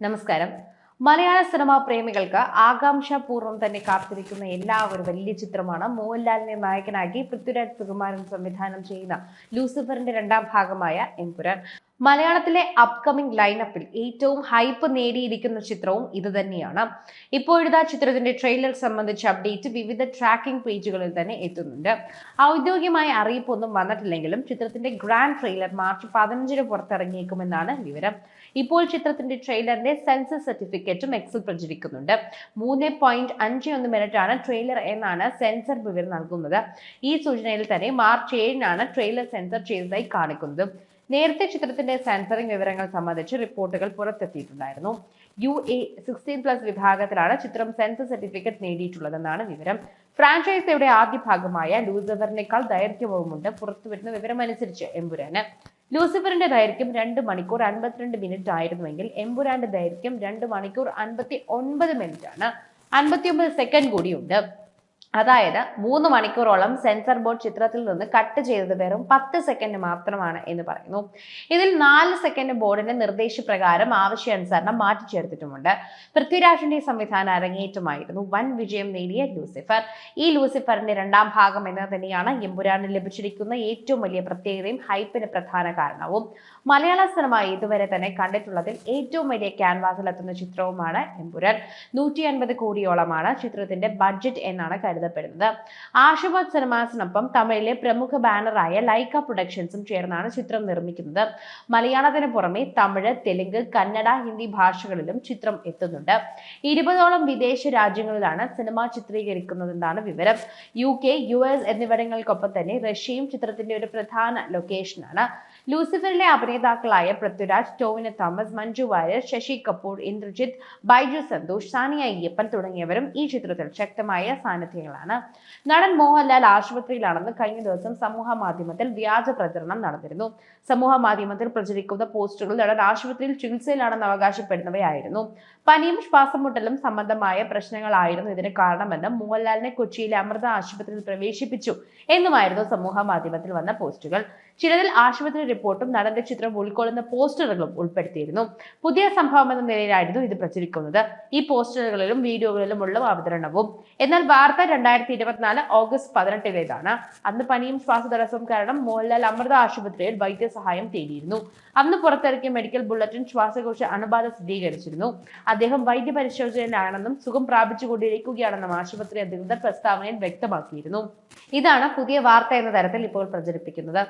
നമസ്കാരം. മലയാള സിനിമാ പ്രേമികൾക്ക് ആകാംക്ഷാപൂർവം തന്നെ കാത്തിരിക്കുന്ന എല്ലാവരും വലിയ ചിത്രമാണ്. മോഹൻലാലിനെ നായകനാക്കി പൃഥ്വിരാജ് സുകുമാരൻ സംവിധാനം ചെയ്യുന്ന ലൂസിഫറിന്റെ രണ്ടാം ഭാഗമായ എംപുരാൻ. മലയാളത്തിലെ അപ്കമിംഗ് ലൈനപ്പിൽ ഏറ്റവും ഹൈപ്പ് നേടിയിരിക്കുന്ന ചിത്രവും ഇത് തന്നെയാണ്. ഇപ്പോഴിതാ ചിത്രത്തിന്റെ ട്രെയിലർ സംബന്ധിച്ച അപ്ഡേറ്റ് വിവിധ ട്രാക്കിംഗ് പേജുകളിൽ തന്നെ എത്തുന്നുണ്ട്. ഔദ്യോഗികമായ അറിയിപ്പൊന്നും വന്നിട്ടില്ലെങ്കിലും ചിത്രത്തിന്റെ ഗ്രാൻഡ് ട്രെയിലർ മാർച്ച് പതിനഞ്ചിന് പുറത്തിറങ്ങിയേക്കുമെന്നാണ് വിവരം. ഇപ്പോൾ ചിത്രത്തിന്റെ ട്രെയിലറിന്റെ സെൻസസ് സർട്ടിഫിക്കറ്റും എക്സിൽ പ്രചരിക്കുന്നുണ്ട്. മൂന്ന് പോയിന്റ് അഞ്ച് ഒന്ന് മിനിറ്റ് ആണ് ട്രെയിലർ എന്നാണ് സെൻസർ വിവരം നൽകുന്നത്. ഈ സൂചനയിൽ തന്നെ മാർച്ച് ഏഴിനാണ് ട്രെയിലർ സെൻസർ ചെയ്തതായി കാണിക്കുന്നത്. നേരത്തെ ചിത്രത്തിന്റെ സെൻസറിംഗ് വിവരങ്ങൾ സംബന്ധിച്ച് റിപ്പോർട്ടുകൾ പുറത്തെത്തിയിട്ടുണ്ടായിരുന്നു. യു എ സിക്സ്റ്റീൻ പ്ലസ് വിഭാഗത്തിലാണ് ചിത്രം സെൻസർ സർട്ടിഫിക്കറ്റ് നേടിയിട്ടുള്ളതെന്നാണ് വിവരം. ഫ്രാഞ്ചൈസിയുടെ ആദ്യ ഭാഗമായ ലൂസിഫറിനേക്കാൾ ദൈർഘ്യവുമുണ്ട്. പുറത്തുവരുന്ന വിവരമനുസരിച്ച് എമ്പുരാന്. ലൂസിഫറിന്റെ ദൈർഘ്യം രണ്ട് മണിക്കൂർ അൻപത്തിരണ്ട് മിനിറ്റ് ആയിരുന്നുവെങ്കിൽ എമ്പുരാന്റെ ദൈർഘ്യം രണ്ട് മണിക്കൂർ അൻപത്തി ഒൻപത് മിനിറ്റ് ആണ്. അൻപത്തിയൊമ്പത് സെക്കൻഡ് കൂടിയുണ്ട്. അതായത് മൂന്ന് മണിക്കൂറോളം സെൻസർ ബോർഡ് ചിത്രത്തിൽ നിന്ന് കട്ട് ചെയ്തത് വെറും പത്ത് സെക്കൻഡ് മാത്രമാണ് എന്ന് പറയുന്നു. ഇതിൽ നാല് സെക്കൻഡ് ബോർഡിന്റെ നിർദ്ദേശപ്രകാരം ആവശ്യാനുസരണം മാറ്റിച്ചേർത്തിട്ടുമുണ്ട്. പൃഥ്വിരാജിന്റെ സംവിധാന അരങ്ങേറ്റമായിരുന്നു. വൻ വിജയം നേടിയ ലൂസിഫർ. ഈ ലൂസിഫറിന്റെ രണ്ടാം ഭാഗം എന്നത് തന്നെയാണ് എമ്പുരാനിൽ ലഭിച്ചിരിക്കുന്ന ഏറ്റവും വലിയ പ്രത്യേകതയും ഹൈപ്പിന് പ്രധാന കാരണവും. മലയാള സിനിമ ഇതുവരെ തന്നെ കണ്ടിട്ടുള്ളതിൽ ഏറ്റവും വലിയ ക്യാൻവാസിൽ എത്തുന്ന ചിത്രവുമാണ് എമ്പുരാൻ. നൂറ്റി അൻപത് കോടിയോളമാണ് ചിത്രത്തിന്റെ ബഡ്ജറ്റ് എന്നാണ് കരുതപ്പെടുന്നത്. ആശുപത് സിനിമാസിനൊപ്പം തമിഴിലെ പ്രമുഖ ബാനറായ ലൈക്ക പ്രൊഡക്ഷൻസും ചേർന്നാണ് ചിത്രം നിർമ്മിക്കുന്നത്. മലയാളത്തിന് പുറമെ തമിഴ് തെലുങ്ക് കന്നഡ ഹിന്ദി ഭാഷകളിലും ചിത്രം എത്തുന്നുണ്ട്. ഇരുപതോളം വിദേശ രാജ്യങ്ങളിലാണ് സിനിമ ചിത്രീകരിക്കുന്നതെന്നാണ് വിവരം. യു കെ യു എസ് എന്നിവിടങ്ങൾക്കൊപ്പം തന്നെ റഷ്യയും ചിത്രത്തിന്റെ ഒരു പ്രധാന ലൊക്കേഷനാണ് ലൂസിഫറിലെ അഭിനേതാക്കളായ പൃഥ്വിരാജ് ടോവിന തോമസ് മഞ്ജു വാര്യർ ശശി കപൂർ ഇന്ദ്രജിത്ത് ബൈജു സന്തോഷ് സാനിയ അയ്യപ്പൻ തുടങ്ങിയവരും ഈ ചിത്രത്തിൽ ശക്തമായ സാന്നിധ്യങ്ങളാണ്. നടൻ മോഹൻലാൽ ആശുപത്രിയിലാണെന്ന് കഴിഞ്ഞ ദിവസം സമൂഹ മാധ്യമത്തിൽ വ്യാജ പ്രചരണം നടന്നിരുന്നു. സമൂഹ മാധ്യമത്തിൽ പ്രചരിക്കുന്ന പോസ്റ്റുകൾ നടൻ ആശുപത്രിയിൽ ചികിത്സയിലാണെന്ന് അവകാശപ്പെടുന്നവയായിരുന്നു. പനിയും ശ്വാസം മുട്ടലും സംബന്ധമായ പ്രശ്നങ്ങളായിരുന്നു ഇതിന് കാരണമെന്നും മോഹൻലാലിനെ കൊച്ചിയിലെ അമൃത ആശുപത്രിയിൽ പ്രവേശിപ്പിച്ചു എന്നുമായിരുന്നു സമൂഹ മാധ്യമത്തിൽ വന്ന പോസ്റ്റുകൾ. ചിലതിൽ ആശുപത്രി റിപ്പോർട്ടും നടന്റെ ചിത്രം ഉൾക്കൊള്ളുന്ന പോസ്റ്ററുകളും ഉൾപ്പെടുത്തിയിരുന്നു. പുതിയ സംഭവം എന്ന നിലയിലായിരുന്നു ഇത് പ്രചരിക്കുന്നത്. ഈ പോസ്റ്ററുകളിലും വീഡിയോകളിലും ഉള്ള അവതരണവും. എന്നാൽ വാർത്ത രണ്ടായിരത്തി ഇരുപത്തിനാല് ഓഗസ്റ്റ് പതിനെട്ടിലേതാണ്. അന്ന് പനിയും ശ്വാസതടസ്സവും കാരണം മോഹൻലാൽ അമൃത ആശുപത്രിയിൽ വൈദ്യസഹായം തേടിയിരുന്നു. അന്ന് പുറത്തിറക്കിയ മെഡിക്കൽ ബുള്ളറ്റിൻ ശ്വാസകോശ അണുബാധ സ്ഥിരീകരിച്ചിരുന്നു. അദ്ദേഹം വൈദ്യപരിശോധനയിലാണെന്നും സുഖം പ്രാപിച്ചുകൊണ്ടിരിക്കുകയാണെന്നും ആശുപത്രി അധികൃതർ പ്രസ്താവനയിൽ വ്യക്തമാക്കിയിരുന്നു. ഇതാണ് പുതിയ വാർത്ത എന്ന തരത്തിൽ ഇപ്പോൾ പ്രചരിപ്പിക്കുന്നത്.